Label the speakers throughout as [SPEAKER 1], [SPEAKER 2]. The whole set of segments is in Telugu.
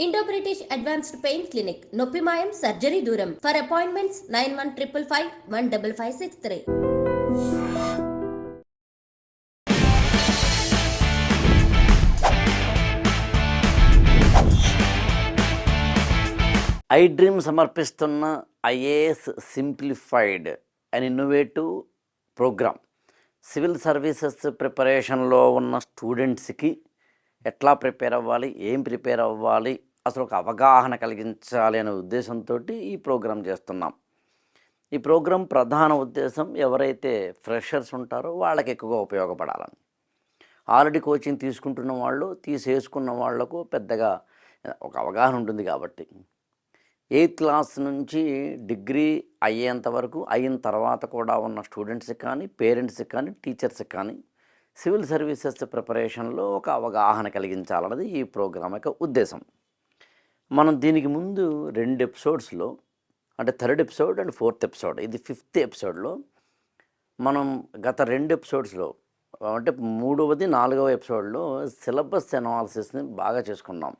[SPEAKER 1] Indo British advanced pain clinic నొప్పి మాయం సర్జరీ దూరం for appointments nine one triple five one double five six three
[SPEAKER 2] I dream సమర్పిస్తున్న IAS simplified and innovative programme civil services ప్రిపరేషన్లో ఉన్న స్టూడెంట్స్కి ఎట్లా ప్రిపేర్ అవ్వాలి ఏం ప్రిపేర్ అవ్వాలి అసలు ఒక అవగాహన కలిగించాలి అనే ఉద్దేశంతో ఈ ప్రోగ్రాం చేస్తున్నాం. ఈ ప్రోగ్రాం ప్రధాన ఉద్దేశం ఎవరైతే ఫ్రెషర్స్ ఉంటారో వాళ్ళకి ఎక్కువగా ఉపయోగపడాలని. ఆల్రెడీ కోచింగ్ తీసుకుంటున్న వాళ్ళు తీసేసుకున్న వాళ్ళకు పెద్దగా ఒక అవగాహన ఉంటుంది కాబట్టి. ఎయిత్ క్లాస్ నుంచి డిగ్రీ అయ్యేంత వరకు అయిన తర్వాత కూడా ఉన్న స్టూడెంట్స్కి కానీ పేరెంట్స్కి కానీ టీచర్స్కి కానీ సివిల్ సర్వీసెస్ ప్రిపరేషన్లో ఒక అవగాహన కలిగించాలన్నది ఈ ప్రోగ్రాం యొక్క ఉద్దేశం. మనం దీనికి ముందు రెండు ఎపిసోడ్స్లో అంటే third episode and fourth episode ఇది ఫిఫ్త్ ఎపిసోడ్లో మనం గత రెండు ఎపిసోడ్స్లో అంటే మూడవది నాలుగవ ఎపిసోడ్లో సిలబస్ అనాలిసిస్ని బాగా చేసుకున్నాం.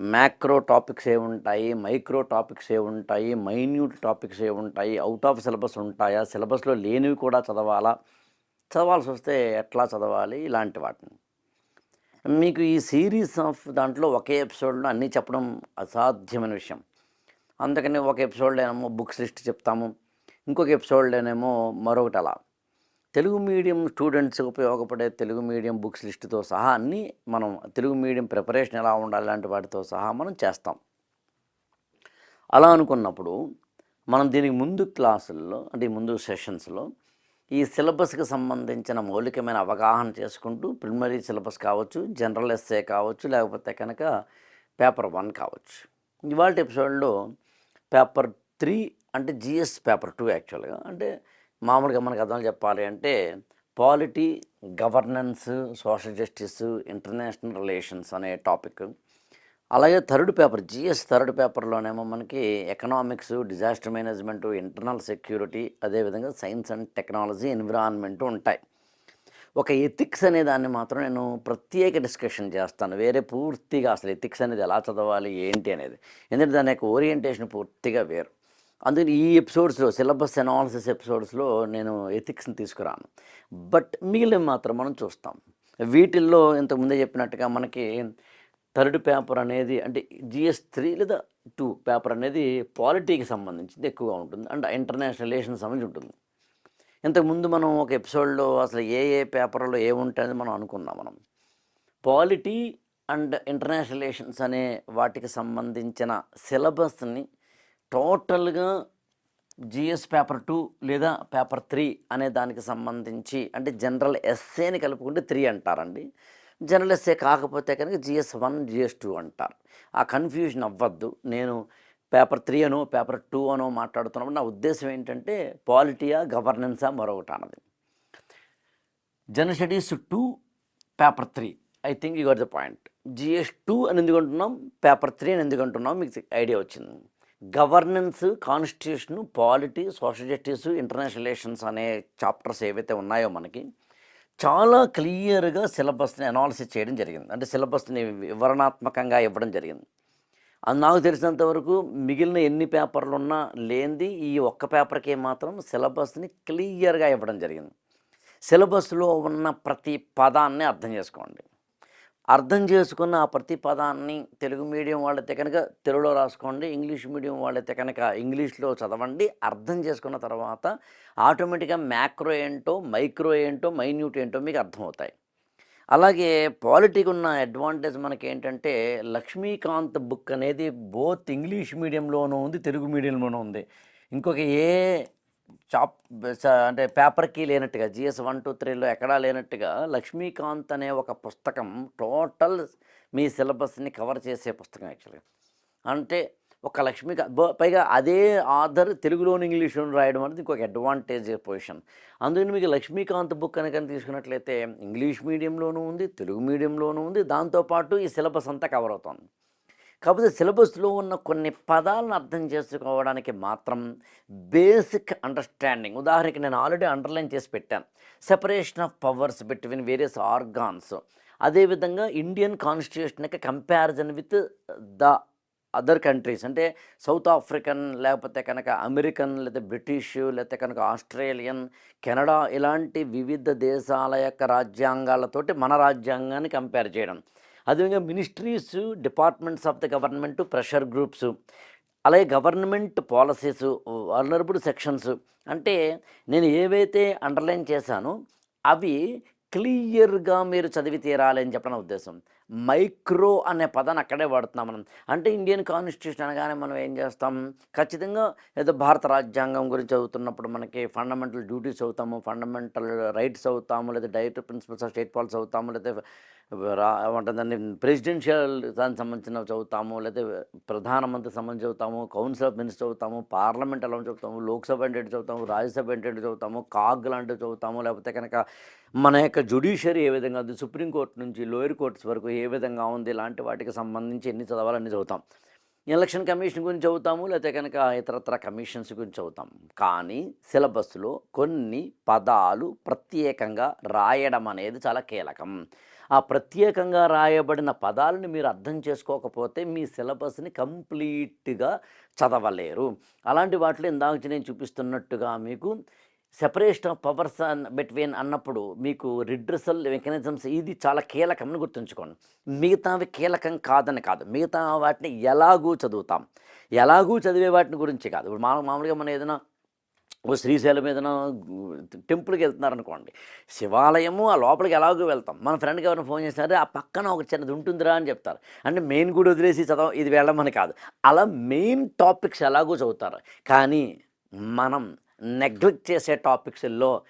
[SPEAKER 2] మ్యాక్రో టాపిక్స్ ఏముంటాయి ఉంటాయి మైక్రో టాపిక్స్ ఏముంటాయి ఉంటాయి మైన్యూట్ టాపిక్స్ ఏముంటాయి ఉంటాయి అవుట్ ఆఫ్ సిలబస్ ఉంటాయా సిలబస్లో లేనివి కూడా చదవాలా చదవాల్సి వస్తే ఎట్లా చదవాలి ఇలాంటి వాటిని. మీకు ఈ సిరీస్ ఆఫ్ దాంట్లో ఒకే ఎపిసోడ్లో అన్నీ చెప్పడం అసాధ్యమైన విషయం. అందుకని ఒక ఎపిసోడ్లోనేమో బుక్స్ లిస్ట్ చెప్తాము ఇంకొక ఎపిసోడ్లోనేమో మరొకటి అలా. తెలుగు మీడియం స్టూడెంట్స్కి ఉపయోగపడే తెలుగు మీడియం బుక్స్ లిస్టుతో సహా అన్నీ మనం తెలుగు మీడియం ప్రిపరేషన్ ఎలా ఉండాలి లాంటి వాటితో సహా మనం చేస్తాం. అలా అనుకున్నప్పుడు మనం దీనికి ముందు క్లాసుల్లో అంటే ఈ ముందు సెషన్స్లో ఈ సిలబస్కి సంబంధించిన మౌలికమైన అవగాహన చేసుకుంటూ ప్రిలిమరీ సిలబస్ కావచ్చు జనరల్ ఎస్ఏ కావచ్చు లేకపోతే కనుక పేపర్ వన్ కావచ్చు. ఇవాళ ఎపిసోడ్లో పేపర్ త్రీ అంటే జిఎస్ పేపర్ టూ యాక్చువల్గా. అంటే మామూలుగా మనకు అర్థం చెప్పాలి అంటే polity governance social justice international relations అనే టాపిక్. అలాగే థర్డ్ పేపర్ జిఎస్ థర్డ్ పేపర్లోనేమో మనకి economics disaster management internal security అదేవిధంగా సైన్స్ అండ్ టెక్నాలజీ ఎన్విరాన్మెంట్ ఉంటాయి. ఒక ఎథిక్స్ అనే దాన్ని మాత్రం నేను ప్రత్యేక డిస్కషన్ చేస్తాను. వేరే పూర్తిగా అసలు ఎథిక్స్ అనేది ఎలా చదవాలి ఏంటి అనేది. ఎందుకంటే దాని యొక్క ఓరియంటేషన్ పూర్తిగా వేరు. అందుకని ఈ ఎపిసోడ్స్లో సిలబస్ అనాలిసిస్ ఎపిసోడ్స్లో నేను ఎథిక్స్ని తీసుకురాను. బట్ మిగిలిన మాత్రం మనం చూస్తాం. వీటిల్లో ఇంతకుముందే చెప్పినట్టుగా మనకి థర్డ్ పేపర్ అనేది అంటే జిఎస్ త్రీ లేదా టూ పేపర్ అనేది పాలిటీకి సంబంధించింది ఎక్కువగా ఉంటుంది. అండ్ ఇంటర్నేషనల్ రిలేషన్ సంబంధించి ఉంటుంది. ఇంతకుముందు మనం ఒక ఎపిసోడ్లో అసలు ఏ ఏ పేపర్లో ఏముంటాయని మనం అనుకున్నాం మనం. పాలిటీ అండ్ ఇంటర్నేషనల్ రిలేషన్స్ అనే వాటికి సంబంధించిన సిలబస్ని టోటల్గా జిఎస్ పేపర్ టూ లేదా పేపర్ త్రీ అనే దానికి సంబంధించి అంటే జనరల్ ఎస్ఏని కలుపుకుంటే త్రీ అంటారండి. జర్నలిస్టే కాకపోతే కనుక జిఎస్ వన్ జిఎస్ టూ అంటారు. ఆ కన్ఫ్యూజన్ అవ్వద్దు. నేను పేపర్ త్రీ అనో పేపర్ టూ అనో మాట్లాడుతున్నప్పుడు నా ఉద్దేశం ఏంటంటే పాలిటీయా గవర్నెన్సా మరొకటి అన్నది. General studies two paper three. I think you got the point. GS two అని ఎందుకంటున్నాం పేపర్ త్రీ అని ఎందుకంటున్నాం మీకు ఐడియా వచ్చింది. Governance constitution polity social justice international relations అనే చాప్టర్స్ ఏవైతే ఉన్నాయో మనకి చాలా క్లియర్గా సిలబస్ని అనాలిసిస్ చేయడం జరిగింది. అంటే సిలబస్ని వివరణాత్మకంగా ఇవ్వడం జరిగింది. అది నాకు తెలిసినంత వరకు మిగిలిన ఎన్ని పేపర్లు ఉన్నా లేనిది ఈ ఒక్క పేపర్కి మాత్రం సిలబస్ని క్లియర్గా ఇవ్వడం జరిగింది. సిలబస్లో ఉన్న ప్రతి పదాన్ని అర్థం చేసుకోండి. అర్థం చేసుకున్న ఆ ప్రతి పదాన్ని తెలుగు మీడియం వాళ్ళైతే కనుక తెలుగులో రాసుకోండి ఇంగ్లీష్ మీడియం వాళ్ళైతే కనుక ఇంగ్లీష్లో చదవండి అర్థం చేసుకున్న తర్వాత ఆటోమేటిక్గా మ్యాక్రో ఏంటో మైక్రో ఏంటో మైన్యూట్ ఏంటో మీకు అర్థమవుతాయి. అలాగే పాలిటిక్ ఉన్న అడ్వాంటేజ్ మనకి ఏంటంటే లక్ష్మీకాంత్ బుక్ అనేది బోత్ ఇంగ్లీష్ మీడియంలోనూ ఉంది తెలుగు మీడియంలోనూ ఉంది. ఇంకొక ఏ చాప్ అంటే పేపర్కి లేనట్టుగా జిఎస్ వన్ టూ త్రీలో ఎక్కడా లేనట్టుగా లక్ష్మీకాంత్ అనే ఒక పుస్తకం టోటల్ మీ సిలబస్ని కవర్ చేసే పుస్తకం యాక్చువల్గా. అంటే ఒక లక్ష్మీకాంత్ బో- పైగా అదే ఆధర్ తెలుగులోని ఇంగ్లీష్లో రాయడం అనేది ఇంకొక అడ్వాంటేజ్ పొజిషన్ అందుకని మీకు లక్ష్మీకాంత్ బుక్ అని కానీ తీసుకున్నట్లయితే ఇంగ్లీష్ మీడియంలోనూ ఉంది తెలుగు మీడియంలోనూ ఉంది దాంతోపాటు ఈ సిలబస్ అంతా కవర్ అవుతుంది. కాకపోతే సిలబస్లో ఉన్న కొన్ని పదాలను అర్థం చేసుకోవడానికి మాత్రం బేసిక్ అండర్స్టాండింగ్. ఉదాహరణకి నేను ఆల్రెడీ అండర్లైన్ చేసి పెట్టాను. Separation of powers between various organs. అదేవిధంగా ఇండియన్ కాన్స్టిట్యూషన్ యొక్క comparison with the other countries. అంటే సౌత్ ఆఫ్రికన్ లేకపోతే కనుక అమెరికన్ లేదా బ్రిటిష్ లేకపోతే కనుక ఆస్ట్రేలియన్ కెనడా ఇలాంటి వివిధ దేశాల యొక్క రాజ్యాంగాలతోటి మన రాజ్యాంగాన్ని కంపేర్ చేయడం. అదేవిధంగా ministries departments of the government pressure groups అలాగే గవర్నమెంట్ పాలసీస్ వనరబుల్ సెక్షన్స్. అంటే నేను ఏవైతే అండర్లైన్ చేశానో అవి క్లియర్గా మీరు చదివి తీరాలి అని చెప్పడం ఉద్దేశం. మైక్రో అనే పదాన్ని అక్కడే వాడుతున్నాం మనం. అంటే ఇండియన్ కాన్స్టిట్యూషన్ అనగానే మనం ఏం చేస్తాం? ఖచ్చితంగా ఏదో భారత రాజ్యాంగం గురించి చదువుతున్నప్పుడు మనకి ఫండమెంటల్ డ్యూటీస్ అవుతాము ఫండమెంటల్ రైట్స్ అవుతాము లేదా direct principles of state policy అవుతాము లేదా రా ప్రెసిడెన్షియల్ దానికి సంబంధించిన చదువుతాము లేకపోతే ప్రధానమంత్రి సంబంధించి చదువుతాము కౌన్సిల్ ఆఫ్ మినిస్టర్ చదువుతాము పార్లమెంట్ ఎలా చదువుతాము లోక్సభ ఏంటంటే చదువుతాము రాజ్యసభ ఏంటంటే చదువుతాము కాగ్ లాంటివి చదువుతాము లేకపోతే కనుక మన యొక్క జుడిషియరీ ఏ విధంగా ఉంది సుప్రీంకోర్టు నుంచి లోయర్ కోర్ట్స్ వరకు ఏ విధంగా ఉంది ఇలాంటి వాటికి సంబంధించి ఎన్ని చదవాలని చదువుతాం. ఎలక్షన్ కమిషన్ గురించి చదువుతాము లేకపోతే కనుక ఇతరత్ర కమిషన్స్ గురించి చదువుతాం. కానీ సిలబస్లో కొన్ని పదాలు ప్రత్యేకంగా రాయడం అనేది చాలా కీలకం. ఆ ప్రత్యేకంగా రాయబడిన పదాలను మీరు అర్థం చేసుకోకపోతే మీ సిలబస్ని కంప్లీట్గా చదవలేరు. అలాంటి వాటిలో ఇందాక నేను చూపిస్తున్నట్టుగా మీకు సెపరేషన్ ఆఫ్ పవర్స్ బిట్వీన్ అన్నప్పుడు మీకు రిడ్రసల్ మెకానిజమ్స్ ఇది చాలా కీలకమని గుర్తుంచుకోండి. మిగతావి కీలకం కాదని కాదు. మిగతా వాటిని ఎలాగూ చదువుతాం. ఎలాగూ చదివే వాటిని గురించి కాదు. ఇప్పుడు మామూలుగా మనం ఏదైనా ఓ శ్రీశైలం మీద టెంపుల్కి వెళ్తున్నారనుకోండి శివాలయము ఆ లోపలికి ఎలాగో వెళ్తాం. మన ఫ్రెండ్కి ఎవరైనా ఫోన్ చేసినారే ఆ పక్కన ఒక చిన్నది ఉంటుందిరా అని చెప్తారు. అంటే మెయిన్ కూడా వదిలేసి చదవ ఇది వెళ్ళమని కాదు. అలా మెయిన్ టాపిక్స్ ఎలాగో చదువుతారు. కానీ మనం నెగ్లెక్ట్ చేసే టాపిక్స్లో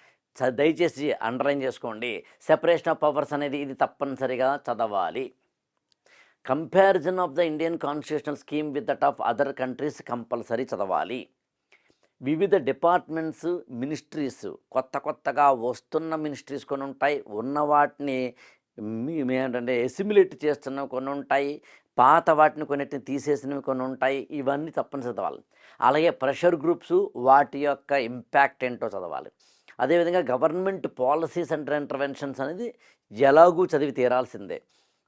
[SPEAKER 2] చ- దయచేసి అండర్లైన్ చేసుకోండి. సెపరేషన్ ఆఫ్ పవర్స్ అనేది ఇది తప్పనిసరిగా చదవాలి. Comparison of the Indian constitutional scheme with that of other countries compulsory చదవాలి. వివిధ డిపార్ట్మెంట్స్ మినిస్ట్రీస్ కొత్త కొత్తగా వస్తున్న మినిస్ట్రీస్ కొన్ని ఉంటాయి. ఉన్న వాటిని ఏంటంటే ఎసిమిలేట్ చేస్తున్నవి కొన్ని ఉంటాయి. పాత వాటిని కొన్నిటిని తీసేసినవి కొన్ని ఉంటాయి. ఇవన్నీ తప్పనిసరి చదవాలి. అలాగే ప్రెషర్ గ్రూప్స్ వాటి యొక్క ఇంపాక్ట్ ఏంటో చదవాలి. అదేవిధంగా గవర్నమెంట్ పాలసీస్ అండ్ ఇంటర్వెన్షన్స్ అనేది ఎలాగూ చదివి తీరాల్సిందే.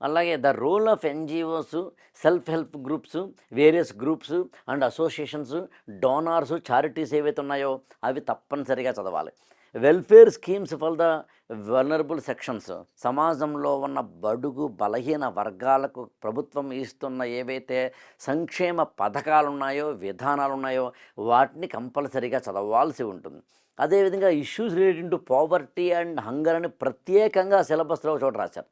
[SPEAKER 2] అలాగే the role of NGOs self help groups various groups and associations donors charities ఏవైతే ఉన్నాయో అవి తప్పనిసరిగా చదవాలి. Welfare schemes for the vulnerable sections సమాజంలో ఉన్న బడుగు బలహీన వర్గాలకు ప్రభుత్వం ఇస్తున్న ఏవైతే సంక్షేమ పథకాలు ఉన్నాయో విధానాలు ఉన్నాయో వాటిని కంపల్సరీగా చదవాల్సి ఉంటుంది. అదేవిధంగా issues related to poverty and hunger అని ప్రత్యేకంగా సిలబస్లో చోట రాశారు.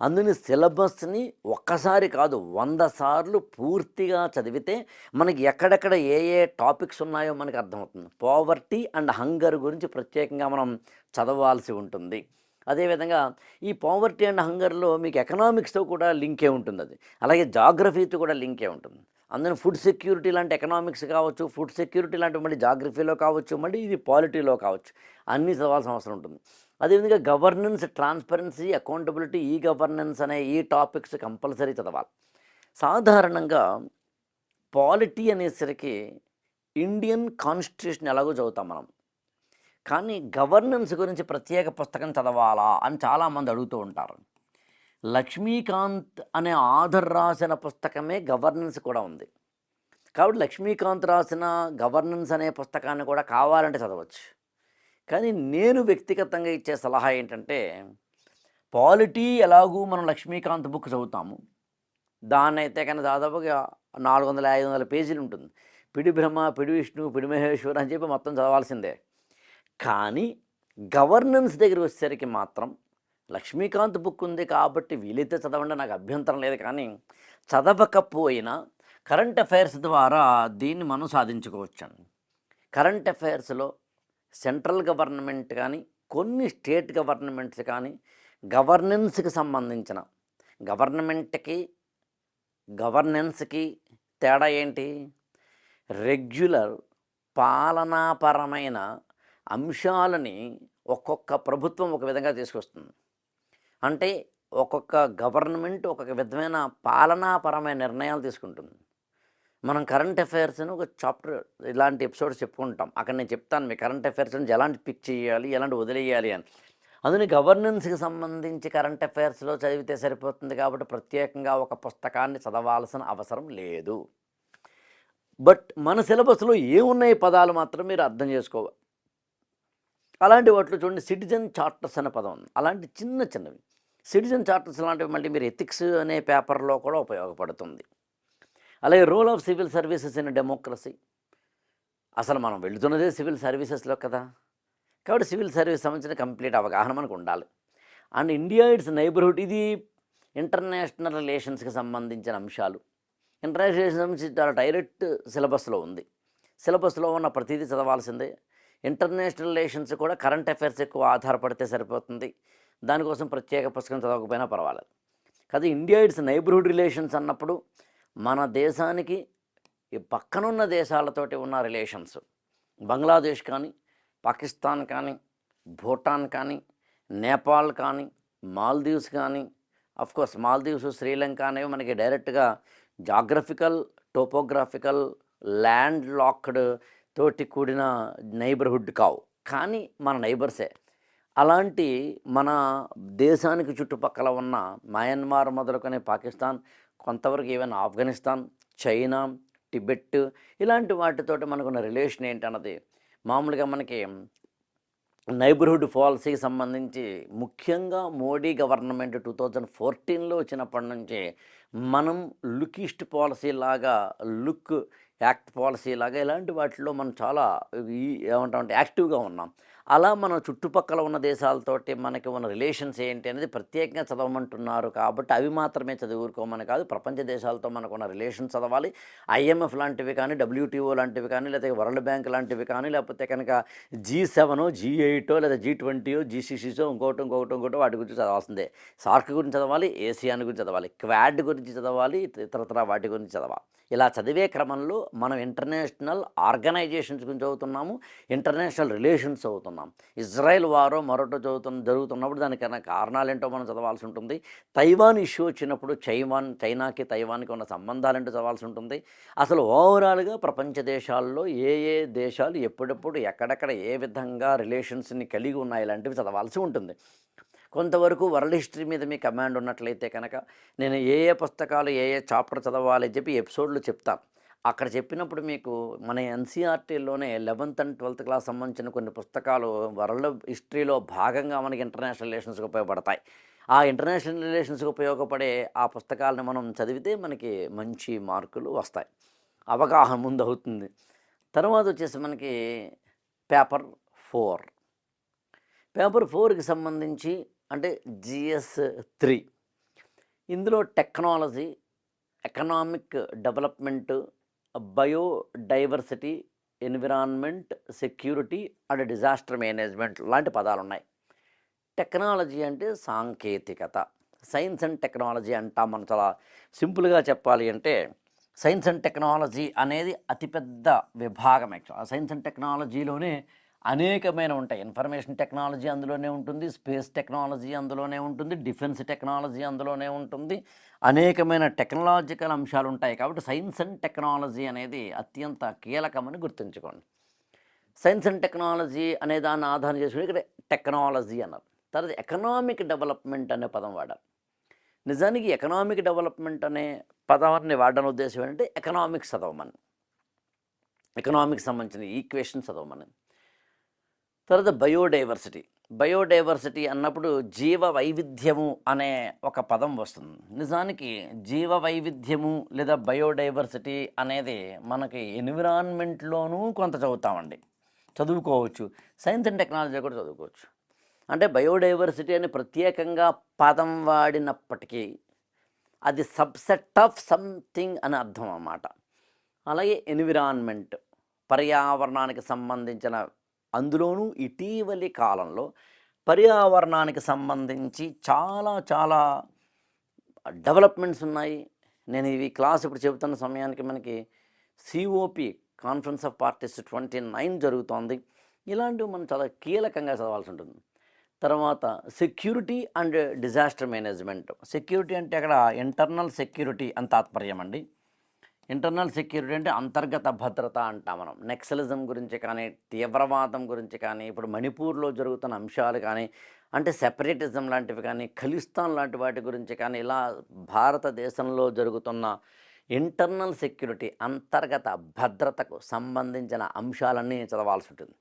[SPEAKER 2] అందుని సిలబస్ని ఒక్కసారి కాదు వంద సార్లు పూర్తిగా చదివితే మనకి ఎక్కడెక్కడ ఏ ఏ టాపిక్స్ ఉన్నాయో మనకి అర్థమవుతుంది. పావర్టీ అండ్ హంగర్ గురించి ప్రత్యేకంగా మనం చదవాల్సి ఉంటుంది. అదేవిధంగా ఈ పావర్టీ అండ్ హంగర్లో మీకు ఎకనామిక్స్తో కూడా లింకే ఉంటుంది అది. అలాగే జాగ్రఫీతో కూడా లింకే ఉంటుంది. అందులో ఫుడ్ సెక్యూరిటీ లాంటి ఎకనామిక్స్ కావచ్చు ఫుడ్ సెక్యూరిటీ లాంటి మళ్ళీ జాగ్రఫీలో కావచ్చు మళ్ళీ ఇది పాలిటీలో కావచ్చు. అన్నీ చదవాల్సిన అవసరం ఉంటుంది. అదేవిధంగా గవర్నెన్స్ ట్రాన్స్పరెన్సీ అకౌంటబిలిటీ ఈ గవర్నెన్స్ అనే ఈ టాపిక్స్ కంపల్సరీ చదవాలి. సాధారణంగా పాలిటీ అనేసరికి ఇండియన్ కాన్స్టిట్యూషన్ ఎలాగో చదువుతాం మనం. కానీ గవర్నెన్స్ గురించి ప్రత్యేక పుస్తకం చదవాలా అని చాలామంది అడుగుతూ ఉంటారు. లక్ష్మీకాంత్ అనే ఆధర్ రాసిన పుస్తకమే గవర్నెన్స్ కూడా ఉంది. కాబట్టి లక్ష్మీకాంత్ రాసిన గవర్నెన్స్ అనే పుస్తకాన్ని కూడా కావాలంటే చదవచ్చు. కానీ నేను వ్యక్తిగతంగా ఇచ్చే సలహా ఏంటంటే పాలిటీ ఎలాగూ మనం లక్ష్మీకాంత్ బుక్ చదువుతాము. దాన్ని అయితే కానీ దాదాపుగా నాలుగు వందల ఐదు వందల పేజీలు ఉంటుంది. పిడి బ్రహ్మ పిడి విష్ణు పిడి మహేశ్వర్ అని చెప్పి మొత్తం చదవాల్సిందే. కానీ గవర్నెన్స్ దగ్గర వచ్చేసరికి మాత్రం లక్ష్మీకాంత్ బుక్ ఉంది కాబట్టి వీలైతే చదవండి నాకు అభ్యంతరం లేదు కానీ చదవకపోయినా కరెంట్ అఫైర్స్ ద్వారా దీన్ని మనం సాధించుకోవచ్చండి. కరెంట్ అఫైర్స్లో సెంట్రల్ గవర్నమెంట్ కానీ కొన్ని స్టేట్ గవర్నమెంట్స్ కానీ గవర్నెన్స్కి సంబంధించిన గవర్నమెంట్కి గవర్నెన్స్కి తేడా ఏంటి? రెగ్యులర్ పాలనాపరమైన అంశాలని ఒక్కొక్క ప్రభుత్వం ఒక విధంగా తీసుకొస్తుంది. అంటే ఒక్కొక్క గవర్నమెంట్ ఒక్కొక్క విధమైన పాలనాపరమైన నిర్ణయాలు తీసుకుంటుంది. మనం కరెంట్ అఫైర్స్ని ఒక చాప్టర్ ఇలాంటి ఎపిసోడ్స్ చెప్పుకుంటాం. అక్కడ నేను చెప్తాను మీ కరెంట్ అఫైర్స్ నుంచి ఎలాంటి పిక్ చేయాలి ఎలాంటి వదిలేయాలి అని. అందుని గవర్నెన్స్కి సంబంధించి కరెంట్ అఫైర్స్లో చదివితే సరిపోతుంది కాబట్టి ప్రత్యేకంగా ఒక పుస్తకాన్ని చదవాల్సిన అవసరం లేదు. బట్ మన సిలబస్లో ఏమున్నాయి పదాలు మాత్రం మీరు అర్థం చేసుకోవాలి. అలాంటి వాటిలో చూడండి సిటిజన్ చార్టర్స్ అనే పదం ఉంది. అలాంటి చిన్న చిన్నవి. సిటిజన్ చార్టర్స్ లాంటివి మళ్ళీ మీరు ఎథిక్స్ అనే పేపర్లో కూడా ఉపయోగపడుతుంది. అలాగే role of civil services in democracy. అసలు మనం వెళుతున్నదే సివిల్ సర్వీసెస్లో కదా. కాబట్టి సివిల్ సర్వీస్ సంబంధించిన కంప్లీట్ అవగాహన మనకు ఉండాలి. And India its neighbourhood. ఇది ఇంటర్నేషనల్ రిలేషన్స్కి సంబంధించిన అంశాలు. ఇంటర్నేషనల్ రిలేషన్స్ సంబంధించి చాలా డైరెక్ట్ సిలబస్లో ఉంది. సిలబస్లో ఉన్న ప్రతిదీ చదవాల్సిందే. ఇంటర్నేషనల్ రిలేషన్స్ కూడా కరెంట్ అఫైర్స్ ఎక్కువ ఆధారపడితే సరిపోతుంది. దానికోసం ప్రత్యేక పుస్తకం చదవకపోయినా పర్వాలేదు. కదా ఇండియా ఇట్స్ నైబర్హుడ్ రిలేషన్స్ అన్నప్పుడు మన దేశానికి ఈ పక్కనున్న దేశాలతోటి ఉన్న రిలేషన్స్. బంగ్లాదేశ్ కానీ పాకిస్తాన్ కానీ భూటాన్ కానీ నేపాల్ కానీ మాల్దీవ్స్ కానీ అఫ్కోర్స్ మాల్దీవ్స్ శ్రీలంక అనేవి మనకి డైరెక్ట్గా జాగ్రఫికల్ టోపోగ్రాఫికల్ ల్యాండ్ లాక్డ్ తోటి కూడిన నైబర్హుడ్ కావు. కానీ మన నైబర్సే. అలాంటి మన దేశానికి చుట్టుపక్కల ఉన్న మయన్మార్ మొదలుకొని పాకిస్తాన్ కొంతవరకు ఈవెన్ ఆఫ్ఘనిస్తాన్ చైనా టిబెట్ ఇలాంటి వాటితోటి మనకున్న రిలేషన్ ఏంటన్నది మామూలుగా మనకి నైబర్హుడ్ పాలసీకి సంబంధించి ముఖ్యంగా మోడీ గవర్నమెంట్ టూ థౌజండ్ ఫోర్టీన్లో వచ్చినప్పటి నుంచి మనం లుకిస్ట్ పాలసీ లాగా లుక్ యాక్ట్ పాలసీ లాగా ఇలాంటి వాటిలో మనం చాలా ఈ ఏమంటామంటే యాక్టివ్గా ఉన్నాం. అలా మన చుట్టుపక్కల ఉన్న దేశాలతోటి మనకి ఉన్న రిలేషన్స్ ఏంటి అనేది ప్రత్యేకంగా చదవమంటున్నారు కాబట్టి అవి మాత్రమే చదువుకోమని కాదు. ప్రపంచ దేశాలతో మనకున్న రిలేషన్ చదవాలి. ఐఎంఎఫ్ లాంటివి కానీ డబ్ల్యూటీఓ లాంటివి కానీ లేకపోతే వరల్డ్ బ్యాంక్ లాంటివి కానీ లేకపోతే కనుక జీ సెవెనో జీ ఎయిటో లేదా జీ ట్వంటీయో జీసీసీసో ఇంకోటి ఇంకోటి ఇంకోటి వాటి గురించి చదవాల్సిందే. సార్క్ గురించి చదవాలి ఏసియాన్ గురించి చదవాలి క్వాడ్ గురించి చదవాలి ఇతరతర వాటి గురించి చదవాలి. ఇలా చదివే క్రమంలో మనం ఇంటర్నేషనల్ ఆర్గనైజేషన్స్ గురించి చదువుతున్నాము ఇంటర్నేషనల్ రిలేషన్స్ చదువుతున్నాం ఇజ్రాయెల్ వారో మరొకటి చదువుతున్న జరుగుతున్నప్పుడు దానికన్నా కారణాలు ఏంటో మనం చదవాల్సి ఉంటుంది. తైవాన్ ఇష్యూ వచ్చినప్పుడు చైవాన్ చైనాకి తైవాన్కి ఉన్న సంబంధాలు ఏంటో చదవాల్సి ఉంటుంది. అసలు ఓవరాల్గా ప్రపంచ దేశాల్లో ఏ ఏ దేశాలు ఎప్పుడెప్పుడు ఎక్కడెక్కడ ఏ విధంగా రిలేషన్స్ని కలిగి ఉన్నాయి ఇలాంటివి చదవాల్సి ఉంటుంది. కొంతవరకు వరల్డ్ హిస్టరీ మీద మీ కమాండ్ ఉన్నట్లయితే కనుక నేను ఏ ఏ పుస్తకాలు ఏ ఏ చాప్టర్ చదవాలి చెప్పి ఎపిసోడ్లు చెప్తాను అక్కడ చెప్పినప్పుడు మీకు మన ఎన్సీఆర్టీలోనే లెవెన్త్ అండ్ ట్వెల్త్ క్లాస్ సంబంధించిన కొన్ని పుస్తకాలు వరల్డ్ హిస్టరీలో భాగంగా మనకి ఇంటర్నేషనల్ రిలేషన్స్కి ఉపయోగపడతాయి. ఆ ఇంటర్నేషనల్ రిలేషన్స్కి ఉపయోగపడే ఆ పుస్తకాలను మనం చదివితే మనకి మంచి మార్కులు వస్తాయి. అవగాహన ముందు అవుతుంది. తర్వాత వచ్చేసి మనకి పేపర్ ఫోర్. పేపర్ ఫోర్కి సంబంధించి అంటే జిఎస్ త్రీ. ఇందులో technology economic development biodiversity environment security and disaster management లాంటి పదాలు ఉన్నాయి టెక్నాలజీ అంటే సాంకేతికత. సైన్స్ అండ్ టెక్నాలజీ అంటాం మనం. చాలా సింపుల్గా చెప్పాలి అంటే సైన్స్ అండ్ టెక్నాలజీ అనేది అతిపెద్ద విభాగం యాక్చువల్ సైన్స్ అండ్ టెక్నాలజీలోనే అనేకమైన ఉంటాయి. ఇన్ఫర్మేషన్ టెక్నాలజీ అందులోనే ఉంటుంది స్పేస్ టెక్నాలజీ అందులోనే ఉంటుంది డిఫెన్స్ టెక్నాలజీ అందులోనే ఉంటుంది. అనేకమైన టెక్నాలజికల్ అంశాలు ఉంటాయి కాబట్టి సైన్స్ అండ్ టెక్నాలజీ అనేది అత్యంత కీలకమని గుర్తుంచుకోండి. సైన్స్ అండ్ టెక్నాలజీ అనే దాన్ని ఆధారం చేసుకుని ఇక్కడ టెక్నాలజీ అన్నారు. తర్వాత ఎకనామిక్ డెవలప్మెంట్ అనే పదం వాడారు. నిజానికి ఎకనామిక్ డెవలప్మెంట్ అనే పదాన్ని వాడడం ఉద్దేశం ఏంటంటే ఎకనామిక్స్ చదవమని. ఎకనామిక్స్ సంబంధించిన ఈక్వేషన్ చదవమని. తర్వాత బయోడైవర్సిటీ. బయోడైవర్సిటీ అన్నప్పుడు జీవ వైవిధ్యము అనే ఒక పదం వస్తుంది. నిజానికి జీవ వైవిధ్యము లేదా బయోడైవర్సిటీ అనేది మనకి ఎన్విరాన్మెంట్లోనూ కొంత చదువుతామండి. చదువుకోవచ్చు. సైన్స్ అండ్ టెక్నాలజీ కూడా చదువుకోవచ్చు. అంటే బయోడైవర్సిటీ అని ప్రత్యేకంగా పదం వాడినప్పటికీ అది సబ్సెట్ ఆఫ్ సంథింగ్ అని అర్థం అన్నమాట. అలాగే ఎన్విరాన్మెంట్ పర్యావరణానికి సంబంధించిన అందులోనూ ఇటీవలి కాలంలో పర్యావరణానికి సంబంధించి చాలా చాలా డెవలప్మెంట్స్ ఉన్నాయి. నేను ఇవి క్లాస్ ఇప్పుడు చెబుతున్న సమయానికి మనకి COP conference of parties twenty nine జరుగుతోంది. ఇలాంటివి మనం చాలా కీలకంగా చదవాల్సి ఉంటుంది. తర్వాత security and disaster management. Security అంటే అక్కడ ఇంటర్నల్ సెక్యూరిటీ అని తాత్పర్యం అండి. ఇంటర్నల్ సెక్యూరిటీ అంటే అంతర్గత భద్రత అంటాం మనం. నెక్సలిజం గురించి కానీ తీవ్రవాదం గురించి కానీ ఇప్పుడు మణిపూర్లో జరుగుతున్న అంశాలు కానీ అంటే సెపరేటిజం లాంటివి కానీ ఖలిస్తాన్ లాంటి వాటి గురించి కానీ ఇలా భారతదేశంలో జరుగుతున్న ఇంటర్నల్ సెక్యూరిటీ అంతర్గత భద్రతకు సంబంధించిన అంశాలన్నీ చదవాల్సి ఉంటుంది.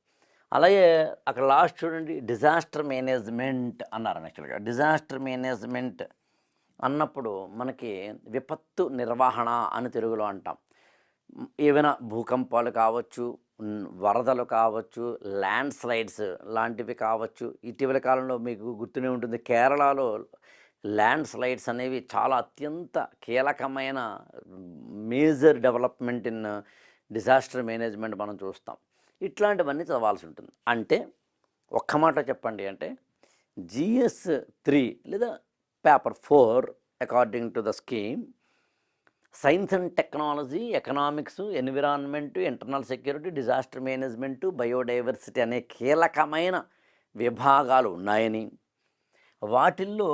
[SPEAKER 2] అలాగే అక్కడ లాస్ట్ చూడండి డిజాస్టర్ మేనేజ్మెంట్ అన్నారు యాక్చువల్గా. డిజాస్టర్ మేనేజ్మెంట్ అన్నప్పుడు మనకి విపత్తు నిర్వహణ అని తెలుగులో అంటాం. ఏవైనా భూకంపాలు కావచ్చు వరదలు కావచ్చు ల్యాండ్ స్లైడ్స్ లాంటివి కావచ్చు ఇటీవల కాలంలో మీకు గుర్తునే ఉంటుంది. కేరళలో ల్యాండ్ స్లైడ్స్ అనేవి చాలా అత్యంత కీలకమైన major development in disaster management మనం చూస్తాం. ఇట్లాంటివన్నీ చదవాల్సి ఉంటుంది. అంటే ఒక్క మాట చెప్పండి అంటే జిఎస్ త్రీ లేదా paper four according to the scheme science and technology economics environment internal security disaster management biodiversity అనే కీలకమైన విభాగాలు ఉన్నాయని. వాటిల్లో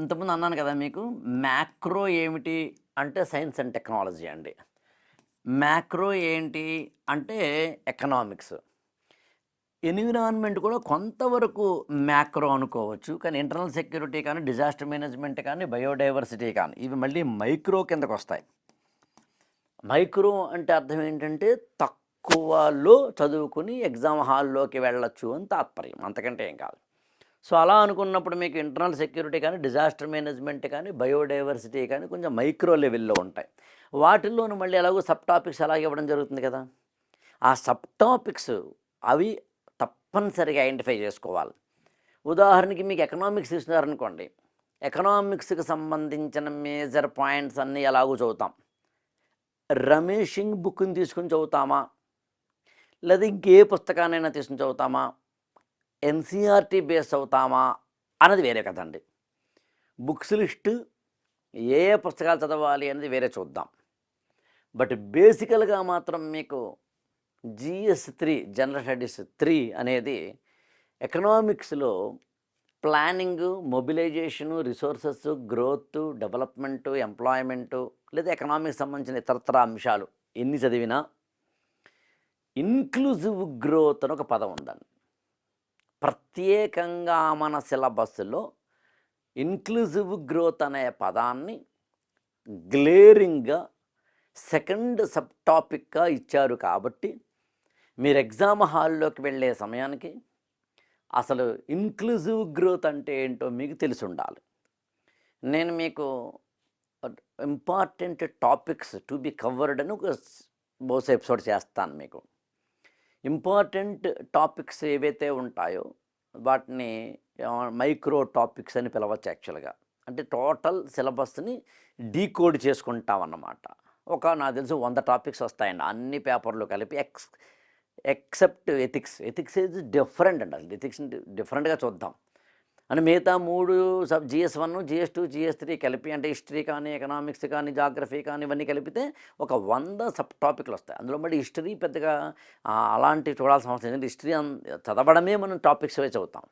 [SPEAKER 2] ఇంతకుముందు అన్నాను కదా మీకు మ్యాక్రో ఏమిటి అంటే సైన్స్ అండ్ టెక్నాలజీ అండి. మ్యాక్రో ఏంటి అంటే ఎకనామిక్స్ ఎన్విరాన్మెంట్ కూడా కొంతవరకు మ్యాక్రో అనుకోవచ్చు. కానీ ఇంటర్నల్ సెక్యూరిటీ కానీ డిజాస్టర్ మేనేజ్మెంట్ కానీ బయోడైవర్సిటీ కానీ ఇవి మళ్ళీ మైక్రో కిందకు వస్తాయి మైక్రో అంటే అర్థం ఏంటంటే తక్కువలో చదువుకుని ఎగ్జామ్ హాల్లోకి వెళ్ళొచ్చు అని తాత్పర్యం. అంతకంటే ఏం కాదు. సో అలా అనుకున్నప్పుడు మీకు ఇంటర్నల్ సెక్యూరిటీ కానీ డిజాస్టర్ మేనేజ్మెంట్ కానీ బయోడైవర్సిటీ కానీ కొంచెం మైక్రో లెవెల్లో ఉంటాయి. వాటిల్లోనూ మళ్ళీ ఎలాగో సబ్ టాపిక్స్ అలాగే ఇవ్వడం జరుగుతుంది కదా. ఆ సబ్ టాపిక్స్ అవి తప్పనిసరిగా ఐడెంటిఫై చేసుకోవాలి. ఉదాహరణకి మీకు ఎకనామిక్స్ ఇస్తున్నారనుకోండి. ఎకనామిక్స్కి సంబంధించిన మేజర్ పాయింట్స్ అన్నీ ఎలాగో చదువుతాం. రమేషింగ్ బుక్ని తీసుకుని చదువుతామా? లేదా ఇంకే పుస్తకాన్నైనా తీసుకుని చదువుతామా? ఎన్సీఆర్టీ బేస్ అవుతామా అన్నది వేరే కదండి. బుక్స్ లిస్ట్ ఏ ఏ పుస్తకాలు చదవాలి అనేది వేరే చూద్దాం. బట్ బేసికల్గా మాత్రం మీకు GS three general studies three అనేది ఎకనామిక్స్లో planning mobilisation resources growth development employment లేదా ఎకనామిక్స్ సంబంధించిన ఇతరత్ర అంశాలు ఎన్ని చదివినా ఇన్క్లూజివ్ గ్రోత్ అని ఒక పదం ఉందండి. ప్రత్యేకంగా మన సిలబస్లో ఇన్క్లూజివ్ గ్రోత్ అనే పదాన్ని గ్లేరింగ్గా సెకండ్ సబ్ టాపిక్గా ఇచ్చారు కాబట్టి మీరు ఎగ్జామ్ హాల్లోకి వెళ్ళే సమయానికి అసలు ఇన్క్లూజివ్ గ్రోత్ అంటే ఏంటో మీకు తెలిసి ఉండాలి. నేను మీకు important topics to be covered అని ఒక బోస్ ఎపిసోడ్ చేస్తాను మీకు. ఇంపార్టెంట్ టాపిక్స్ ఏవైతే ఉంటాయో వాటిని మైక్రో టాపిక్స్ అని పిలవచ్చు యాక్చువల్గా అంటే టోటల్ సిలబస్ని డీకోడ్ చేసుకుంటాం అన్నమాట. ఒక నాకు తెలిసి వంద టాపిక్స్ వస్తాయండి. అన్ని పేపర్లు కలిపి ex except ethics. Ethics is different అండి అసలు. ఎథిక్స్ డిఫరెంట్గా చూద్దాం. అని మిగతా మూడు sub GS one GS two GS three కలిపి అంటే హిస్టరీ కానీ ఎకనామిక్స్ కానీ జాగ్రఫీ కానీ ఇవన్నీ కలిపితే ఒక వంద సబ్ టాపిక్లు వస్తాయి. అందులో మళ్ళీ హిస్టరీ పెద్దగా అలాంటివి చూడాల్సిన అవసరం ఎందుకంటే హిస్టరీ చదవడమే మనం టాపిక్స్ చదువుతాం.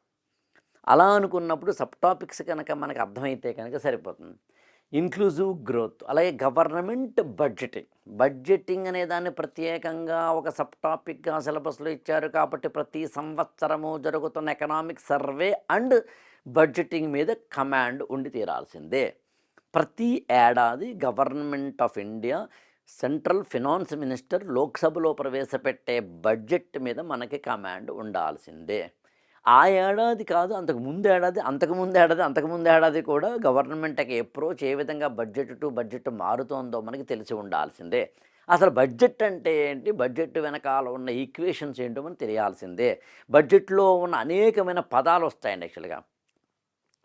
[SPEAKER 2] అలా అనుకున్నప్పుడు సబ్ టాపిక్స్ కనుక మనకు అర్థమైతే కనుక సరిపోతుంది. ఇన్క్లూజివ్ గ్రోత్ అలాగే గవర్నమెంట్ బడ్జెటింగ్ బడ్జెటింగ్ అనే దాన్ని ప్రత్యేకంగా ఒక సబ్ టాపిక్గా సిలబస్లో ఇచ్చారు కాబట్టి ప్రతి సంవత్సరము జరుగుతున్న ఎకనామిక్ సర్వే అండ్ బడ్జెటింగ్ మీద కమాండ్ ఉండి తీరాల్సిందే. ప్రతి ఏడాది government of India central finance minister లోక్సభలో ప్రవేశపెట్టే బడ్జెట్ మీద మనకి కమాండ్ ఉండాల్సిందే. ఆ ఏడాది కాదు అంతకు ముందు ఏడాది అంతకు ముందు ఏడాది అంతకు ముందు ఏడాది కూడా గవర్నమెంట్కి అప్రోచ్ ఏ విధంగా బడ్జెట్ టు బడ్జెట్ మారుతోందో మనకి తెలిసి ఉండాల్సిందే. అసలు బడ్జెట్ అంటే ఏంటి? బడ్జెట్ వెనకాల ఉన్న ఈక్వేషన్స్ ఏంటో మనం తెలియాల్సిందే. బడ్జెట్లో ఉన్న అనేకమైన పదాలు వస్తాయండి యాక్చువల్గా.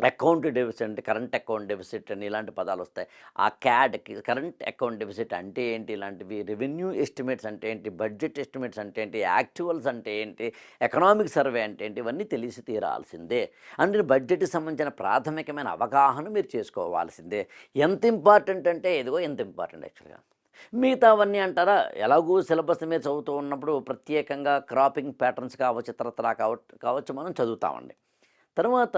[SPEAKER 2] Account deficit current account deficit అని ఇలాంటి పదాలు వస్తాయి. ఆ క్యాడ్ కరెంట్ అకౌంట్ డెఫిసిట్ అంటే ఏంటి? ఇలాంటివి రెవెన్యూ ఎస్టిమేట్స్ అంటే ఏంటి? బడ్జెట్ ఎస్టిమేట్స్ అంటే ఏంటి? యాక్చువల్స్ అంటే ఏంటి? ఎకనామిక్ సర్వే అంటే ఏంటి? ఇవన్నీ తెలిసి తీరాల్సిందే. అందుకని బడ్జెట్కి సంబంధించిన ప్రాథమికమైన అవగాహన మీరు చేసుకోవాల్సిందే. ఎంత ఇంపార్టెంట్ అంటే ఇదిగో ఎంత ఇంపార్టెంట్ యాక్చువల్గా. మిగతావన్నీ అంటారా? ఎలాగూ సిలబస్ మీద చదువుతూ ఉన్నప్పుడు ప్రత్యేకంగా క్రాపింగ్ ప్యాటర్న్స్ కావచ్చు ఇతరత్రా కావచ్చు కావచ్చు మనం చదువుతామండి. తర్వాత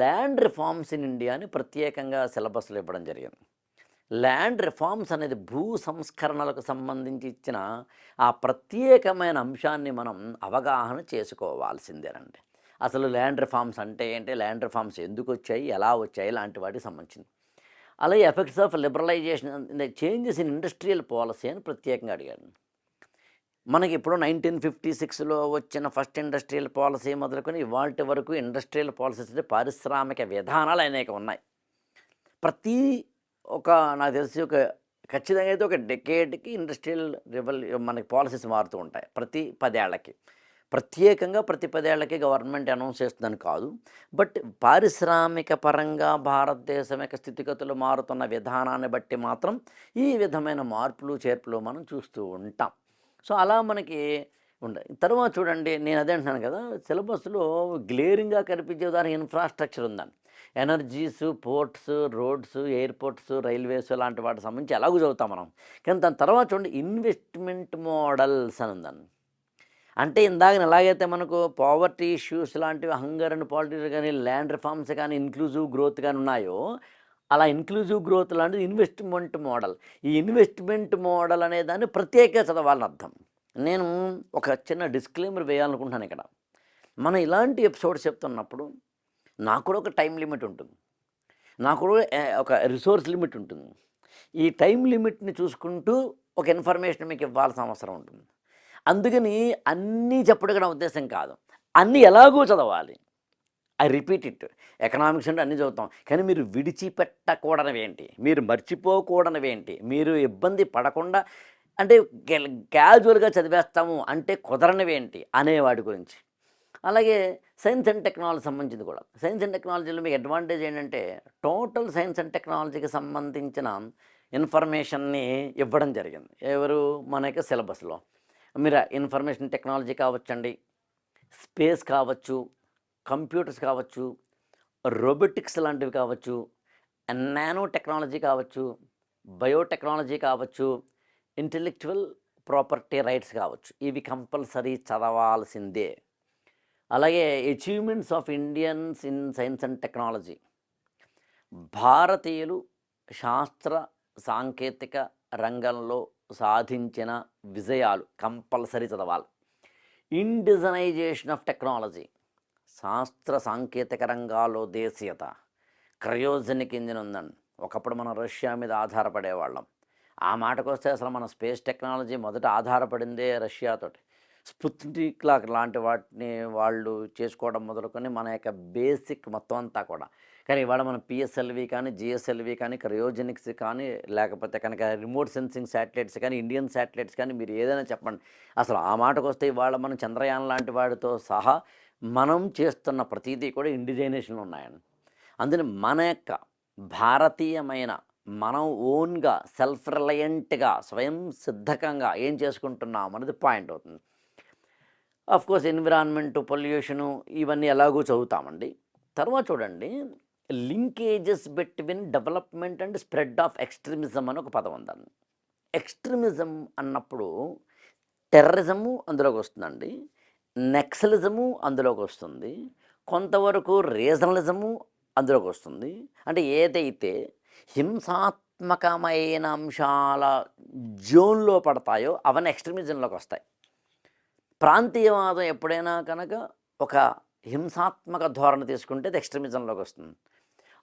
[SPEAKER 2] ల్యాండ్ రిఫార్మ్స్ ఇన్ ఇండియా అని ప్రత్యేకంగా సిలబస్లో ఇవ్వడం జరిగింది. ల్యాండ్ రిఫార్మ్స్ అనేది భూ సంస్కరణలకు సంబంధించి ఇచ్చిన ఆ ప్రత్యేకమైన అంశాన్ని మనం అవగాహన చేసుకోవాల్సిందేనండి. అసలు ల్యాండ్ రిఫార్మ్స్ అంటే ఏంటి? ల్యాండ్ రిఫార్మ్స్ ఎందుకు వచ్చాయి? ఎలా వచ్చాయి? లాంటి వాటికి సంబంధించింది. అలాగే effects of liberalisation changes in industrial policy అని ప్రత్యేకంగా అడిగాడు మనకి ఇప్పుడు నైన్టీన్ ఫిఫ్టీ సిక్స్లో వచ్చిన ఫస్ట్ ఇండస్ట్రియల్ పాలసీ మొదలుకొని ఇవాటి వరకు ఇండస్ట్రియల్ పాలసీస్ అంటే పారిశ్రామిక విధానాలు అనేక ఉన్నాయి. ప్రతి ఒక నాకు తెలిసి ఒక ఖచ్చితంగా అయితే ఒక డెకేడ్కి ఇండస్ట్రియల్ రివల్ మనకి పాలసీస్ మారుతూ ఉంటాయి ప్రతి పదేళ్ళకి ప్రత్యేకంగా ప్రతి పదేళ్ళకి గవర్నమెంట్ అనౌన్స్ చేస్తుందని కాదు. బట్ పారిశ్రామిక పరంగా భారతదేశం యొక్క స్థితిగతులు మారుతున్న విధానాన్ని బట్టి మాత్రం ఈ విధమైన మార్పులు చేర్పులు మనం చూస్తూ ఉంటాం. సో అలా మనకి ఉండదు తర్వాత చూడండి నేను అదే అంటున్నాను కదా సిలబస్లో గ్లేరింగ్గా కనిపించే దాని ఇన్ఫ్రాస్ట్రక్చర్ ఉందని energies ports roads airports railways లాంటి వాటి సంబంధించి ఎలాగో చదువుతాం మనం. కానీ దాని తర్వాత చూడండి ఇన్వెస్ట్మెంట్ మోడల్స్ అని ఉందని అంటే ఇందాక ఎలాగైతే మనకు పావర్టీ ఇష్యూస్ లాంటివి హంగర్ అండ్ పాలిటిక్స్ కానీ ల్యాండ్ రిఫార్మ్స్ కానీ ఇన్క్లూజివ్ గ్రోత్ కానీ ఉన్నాయో అలా ఇన్క్లూజివ్ గ్రోత్ లాంటిది ఇన్వెస్ట్మెంట్ మోడల్ ఈ ఇన్వెస్ట్మెంట్ మోడల్ అనే దాన్ని ప్రత్యేకంగా చదవాలని అర్థం. నేను ఒక చిన్న డిస్క్లైమర్ వేయాలనుకుంటున్నాను ఇక్కడ. మనం ఇలాంటి ఎపిసోడ్స్ చెప్తున్నప్పుడు నాకు కూడా ఒక టైం లిమిట్ ఉంటుంది. నాకు కూడా ఒక రిసోర్స్ లిమిట్ ఉంటుంది. ఈ టైం లిమిట్ని చూసుకుంటూ ఒక ఇన్ఫర్మేషన్ మీకు ఇవ్వాల్సిన అవసరం ఉంటుంది. అందుకని అన్నీ చెప్పడం నా ఉద్దేశం కాదు. అన్నీ ఎలాగో చదవాలి. I repeat it. ఎకనామిక్స్ అంటే అన్నీ చదువుతాం. కానీ మీరు విడిచిపెట్టకూడనవేంటి? మీరు మర్చిపోకూడనవేంటి? మీరు ఇబ్బంది పడకుండా అంటే క్యాజువల్గా చదివేస్తాము అంటే కుదరనివేంటి అనేవాడి అనే వాటి గురించి. అలాగే సైన్స్ అండ్ టెక్నాలజీ సంబంధించింది కూడా. సైన్స్ అండ్ టెక్నాలజీలో మీకు అడ్వాంటేజ్ ఏంటంటే టోటల్ సైన్స్ అండ్ టెక్నాలజీకి సంబంధించిన ఇన్ఫర్మేషన్ని ఇవ్వడం జరిగింది. ఎవరు? మన యొక్క సిలబస్లో మీరు ఇన్ఫర్మేషన్ టెక్నాలజీ కావచ్చండి. స్పేస్ కావచ్చు. కంప్యూటర్స్ కావచ్చు రోబోటిక్స్ లాంటివి కావచ్చు నానో టెక్నాలజీ కావచ్చు బయోటెక్నాలజీ కావచ్చు ఇంటెలెక్చువల్ ప్రాపర్టీ రైట్స్ కావచ్చు. ఇవి కంపల్సరీ చదవాల్సిందే. అలాగే achievements of Indians in science and technology. భారతీయులు శాస్త్ర సాంకేతిక రంగంలో సాధించిన విజయాలు కంపల్సరీ చదవాలి. Indigenisation of technology. శాస్త్ర సాంకేతిక రంగాల్లో దేశీయత క్రయోజనిక్ ఇంజిన్ ఉందండి ఒకప్పుడు మనం రష్యా మీద ఆధారపడేవాళ్ళం. ఆ మాటకు వస్తే అసలు మన స్పేస్ టెక్నాలజీ మొదట ఆధారపడిందే రష్యాతోటి స్పుత్నిక్ లాక్ లాంటి వాటిని వాళ్ళు చేసుకోవడం మొదలుకొని మన యొక్క బేసిక్ మొత్తం అంతా కూడా. కానీ ఇవాళ మన పిఎస్ఎల్వి కానీ జిఎస్ఎల్వి కానీ క్రయోజెనిక్స్ కానీ లేకపోతే కనుక రిమోట్ సెన్సింగ్ శాటిలైట్స్ కానీ ఇండియన్ శాటిలైట్స్ కానీ మీరు ఏదైనా చెప్పండి. అసలు ఆ మాటకు వస్తే ఇవాళ మనం చంద్రయాన్ లాంటి వాటితో సహా మనం చేస్తున్న ప్రతిదీ కూడా ఇండిజైనేషన్లు ఉన్నాయండి. అందుకని మన యొక్క భారతీయమైన మనం ఓన్గా సెల్ఫ్ రిలయంట్గా స్వయం సిద్ధకంగా ఏం చేసుకుంటున్నాం అనేది పాయింట్ అవుతుంది. అఫ్ కోర్స్ ఎన్విరాన్మెంట్ పొల్యూషను ఇవన్నీ ఎలాగో చదువుతామండి. తర్వాత చూడండి linkages between development and spread of extremism అని ఒక పదం ఉందండి. ఎక్స్ట్రీమిజం అన్నప్పుడు టెర్రరిజము అందులోకి వస్తుందండి. నెక్సలిజము అందులోకి వస్తుంది కొంతవరకు రీజనలిజము అందులోకి వస్తుంది అంటే ఏదైతే హింసాత్మకమైన అంశాల జోన్లో పడతాయో అవన్నీ ఎక్స్ట్రీమిజంలోకి వస్తాయి ప్రాంతీయవాదం ఎప్పుడైనా కనుక ఒక హింసాత్మక ధోరణి తీసుకుంటే అది ఎక్స్ట్రీమిజంలోకి వస్తుంది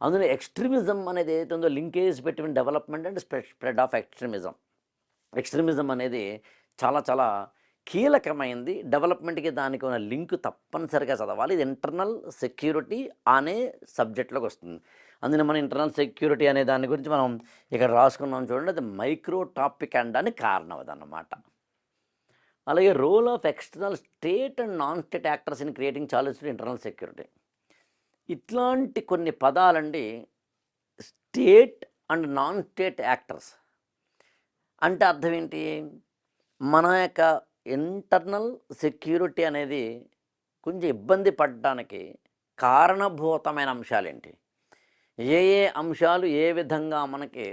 [SPEAKER 2] అందులో ఎక్స్ట్రీమిజం అనేది ఏదైతే ఉందో లింకేజ్ పెట్టిన development and spread spread of extremism. Extremism అనేది చాలా చాలా కీలకమైంది. డెవలప్మెంట్కి దానికి ఉన్న లింక్ తప్పనిసరిగా చదవాలి. ఇది ఇంటర్నల్ సెక్యూరిటీ అనే సబ్జెక్ట్లోకి వస్తుంది. అందులో మన ఇంటర్నల్ సెక్యూరిటీ అనే దాని గురించి మనం ఇక్కడ రాసుకున్నాం చూడండి. అది మైక్రో టాపిక్ అనడానికి కారణం అదన్నమాట. అలాగే role of external state and non state actors in creating challenge internal security. ఇట్లాంటి కొన్ని పదాలండి state and non state actors. అంటే అర్థం ఏంటి? మన యొక్క ఇంటర్నల్ సెక్యూరిటీ అనేది కొంచెం ఇబ్బంది పడడానికి కారణభూతమైన అంశాలేంటి? ఏ ఏ అంశాలు ఏ విధంగా మనకి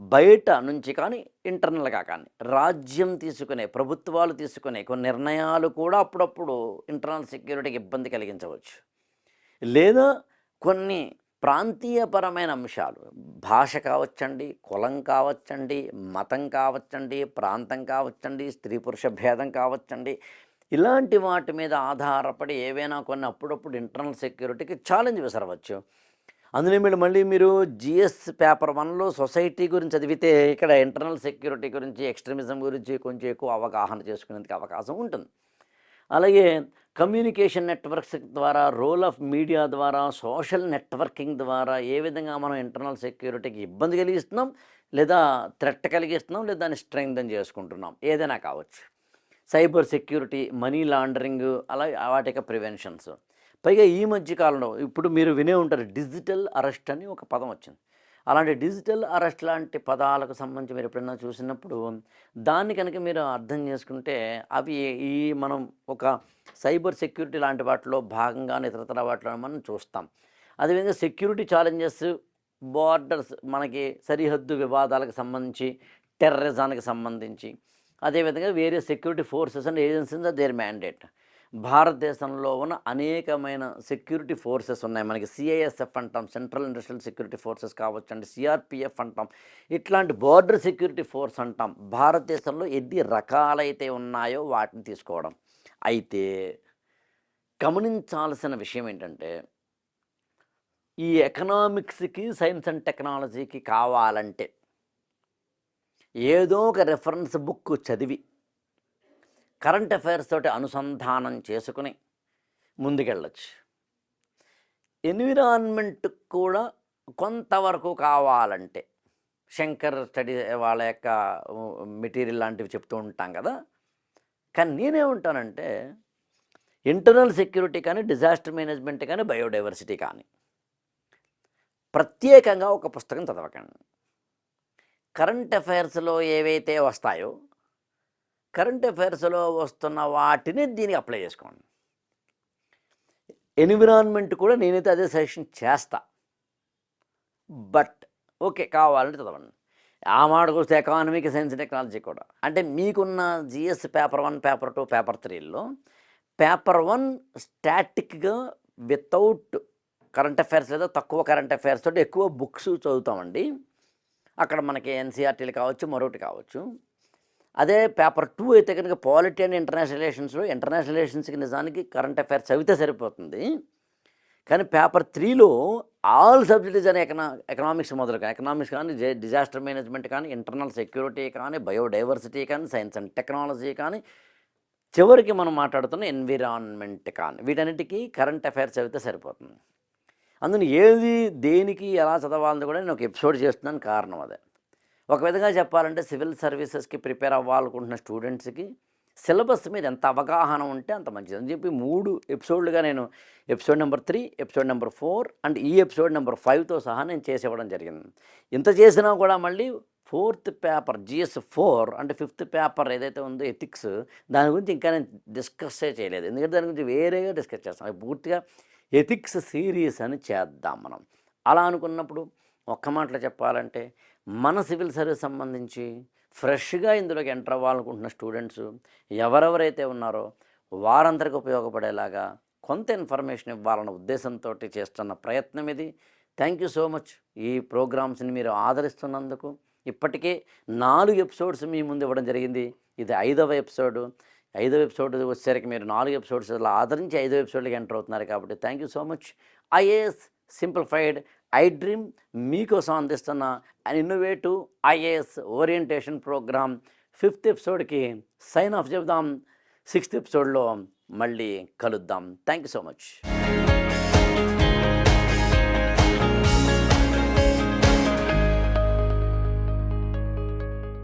[SPEAKER 2] బయట నుంచి కానీ ఇంటర్నల్గా కానీ రాజ్యం తీసుకునే ప్రభుత్వాలు తీసుకునే కొన్ని నిర్ణయాలు కూడా అప్పుడప్పుడు ఇంటర్నల్ సెక్యూరిటీకి ఇబ్బంది కలిగించవచ్చు. లేదా కొన్ని ప్రాంతీయపరమైన అంశాలు. భాష కావచ్చండి కులం కావచ్చండి మతం కావచ్చండి ప్రాంతం కావచ్చండి స్త్రీ పురుష భేదం కావచ్చండి. ఇలాంటి వాటి మీద ఆధారపడి ఏవైనా కొన్ని అప్పుడప్పుడు ఇంటర్నల్ సెక్యూరిటీకి ఛాలెంజ్ విసరవచ్చు. అందులో మీరు మళ్ళీ మీరు జిఎస్ పేపర్ వన్లో సొసైటీ గురించి చదివితే ఇక్కడ ఇంటర్నల్ సెక్యూరిటీ గురించి ఎక్స్ట్రీమిజం గురించి కొంచెం ఎక్కువ అవగాహన చేసుకునేందుకు అవకాశం ఉంటుంది. అలాగే కమ్యూనికేషన్ నెట్వర్క్స్ ద్వారా రోల్ ఆఫ్ మీడియా ద్వారా సోషల్ నెట్వర్కింగ్ ద్వారా ఏ విధంగా మనం ఇంటర్నల్ సెక్యూరిటీకి ఇబ్బంది కలిగిస్తున్నాం లేదా థ్రెట్ కలిగిస్తున్నాం లేదా దాన్ని స్ట్రెంగ్దన్ చేసుకుంటున్నాం ఏదైనా కావచ్చు. సైబర్ సెక్యూరిటీ మనీ లాండరింగ్ అలా వాటి ప్రివెన్షన్స్. పైగా ఈ మధ్య కాలంలో ఇప్పుడు మీరు వినే ఉంటారు డిజిటల్ అరెస్ట్ అని ఒక పదం వచ్చింది. అలాంటి డిజిటల్ అరెస్ట్ లాంటి పదాలకు సంబంధించి మీరు ఎప్పుడైనా చూసినప్పుడు దాన్ని కనుక మీరు అర్థం చేసుకుంటే అవి ఈ మనం ఒక సైబర్ సెక్యూరిటీ లాంటి వాటిలో భాగంగా ఇతరతర వాటిలో మనం చూస్తాం. అదేవిధంగా సెక్యూరిటీ ఛాలెంజెస్ బార్డర్స్ మనకి సరిహద్దు వివాదాలకు సంబంధించి టెర్రరిజానికి సంబంధించి అదేవిధంగా వేరే security forces and agencies their mandate. భారతదేశంలో ఉన్న అనేకమైన సెక్యూరిటీ ఫోర్సెస్ ఉన్నాయి. మనకి సిఐఎస్ఎఫ్ అంటాం సెంట్రల్ ఇండస్ట్రియల్ సెక్యూరిటీ ఫోర్సెస్ కావచ్చు అండి సిఆర్పిఎఫ్ అంటాం ఇట్లాంటి బోర్డర్ సెక్యూరిటీ ఫోర్స్ అంటాం. భారతదేశంలో ఎన్ని రకాలైతే ఉన్నాయో వాటిని తీసుకోవడం. అయితే గమనించాల్సిన విషయం ఏంటంటే ఈ ఎకనామిక్స్కి సైన్స్ అండ్ టెక్నాలజీకి కావాలంటే ఏదో ఒక రెఫరెన్స్ బుక్ చదివి కరెంట్ అఫైర్స్ తోటి అనుసంధానం చేసుకుని ముందుకెళ్ళచ్చు. ఎన్విరాన్మెంట్ కూడా కొంతవరకు కావాలంటే శంకర్ స్టడీ వాళ్ళ యొక్క మెటీరియల్ లాంటివి చెప్తూ ఉంటాం కదా. కానీ నేనేమంటానంటే ఇంటర్నల్ సెక్యూరిటీ కానీ డిజాస్టర్ మేనేజ్మెంట్ కానీ బయోడైవర్సిటీ కానీ ప్రత్యేకంగా ఒక పుస్తకం చదవకండి. కరెంట్ అఫైర్స్లో ఏవైతే వస్తాయో కరెంట్ అఫైర్స్లో వస్తున్న వాటిని దీనికి అప్లై చేసుకోండి. ఎన్విరాన్మెంట్ కూడా నేనైతే అదే సజెషన్ చేస్తా. బట్ ఓకే కావాలంటే చదవండి. ఆ మాటకు వస్తే ఎకానమిక్ సైన్స్ టెక్నాలజీ కూడా. అంటే మీకున్న GS paper one paper two paper త్రీలో పేపర్ వన్ స్టాటిక్గా వితౌట్ కరెంట్ అఫైర్స్ లేదా తక్కువ కరెంట్ అఫైర్స్ తోటి ఎక్కువ బుక్స్ చదువుతామండి. అక్కడ మనకి ఎన్సీఆర్టీలు కావచ్చు మరొకటి కావచ్చు. అదే పేపర్ టూ అయితే కనుక పాలిటీ అండ్ ఇంటర్నేషనల్ రిలేషన్స్లో ఇంటర్నేషనల్ రిలేషన్స్కి నిజానికి కరెంట్ అఫైర్స్ చదివితే సరిపోతుంది. కానీ పేపర్ త్రీలో ఆల్ సబ్జెక్ట్స్ అనే ఎకనా ఎకనామిక్స్ మొదలుగా ఎకనామిక్స్ కానీ డిజాస్టర్ మేనేజ్మెంట్ కానీ ఇంటర్నల్ సెక్యూరిటీ కానీ బయోడైవర్సిటీ కానీ సైన్స్ అండ్ టెక్నాలజీ కానీ చివరికి మనం మాట్లాడుతున్న ఎన్విరాన్మెంట్ కానీ వీటన్నిటికీ కరెంట్ అఫైర్స్ చదివితే సరిపోతుంది. అందులో ఏది దేనికి ఎలా చదవాలని కూడా నేను ఒక ఎపిసోడ్ చేస్తున్నాను కారణం అదే. ఒక విధంగా చెప్పాలంటే సివిల్ సర్వీసెస్కి ప్రిపేర్ అవ్వాలనుకుంటున్న స్టూడెంట్స్కి సిలబస్ మీద ఎంత అవగాహన ఉంటే అంత మంచిది. అని చెప్పి మూడు ఎపిసోడ్లుగా నేను episode number three episode number four and ఈ ఎపిసోడ్ నెంబర్ ఫైవ్తో సహా నేను చేసేవ్వడం జరిగింది. ఇంత చేసినా కూడా మళ్ళీ ఫోర్త్ పేపర్ జిఎస్ ఫోర్ అంటే ఫిఫ్త్ పేపర్ ఏదైతే ఉందో ఎథిక్స్ దాని గురించి ఇంకా నేను డిస్కస్సే చేయలేదు. ఎందుకంటే దాని గురించి వేరేగా డిస్కస్ చేస్తాం. పూర్తిగా ఎథిక్స్ సిరీస్ అని చేద్దాం మనం. అలా అనుకున్నప్పుడు ఒక్క మాటలో చెప్పాలంటే మన సివిల్ సర్వీస్ సంబంధించి ఫ్రెష్గా ఇందులోకి ఎంటర్ అవ్వాలనుకుంటున్న స్టూడెంట్స్ ఎవరెవరైతే ఉన్నారో వారందరికి ఉపయోగపడేలాగా కొంత ఇన్ఫర్మేషన్ ఇవ్వాలన్న ఉద్దేశంతో చేస్తున్న ప్రయత్నం ఇది. థ్యాంక్ యూ సో మచ్ ఈ ప్రోగ్రామ్స్ని మీరు ఆదరిస్తున్నందుకు. ఇప్పటికే నాలుగు ఎపిసోడ్స్ మీ ముందు ఇవ్వడం జరిగింది. ఇది ఐదవ ఎపిసోడ్. ఐదవ ఎపిసోడ్ వచ్చేసరికి మీరు నాలుగు ఎపిసోడ్స్ ఆదరించి ఐదవ ఎపిసోడ్కి ఎంటర్ అవుతున్నారు కాబట్టి thank you so much. IAS simplified I dream మీకోసం అందిస్తున్న an innovative IAS orientation program fifth ఎపిసోడ్కి sign off చెబుదాం. సిక్స్త్ ఎపిసోడ్లో మళ్ళీ కలుద్దాం. Thank you so much.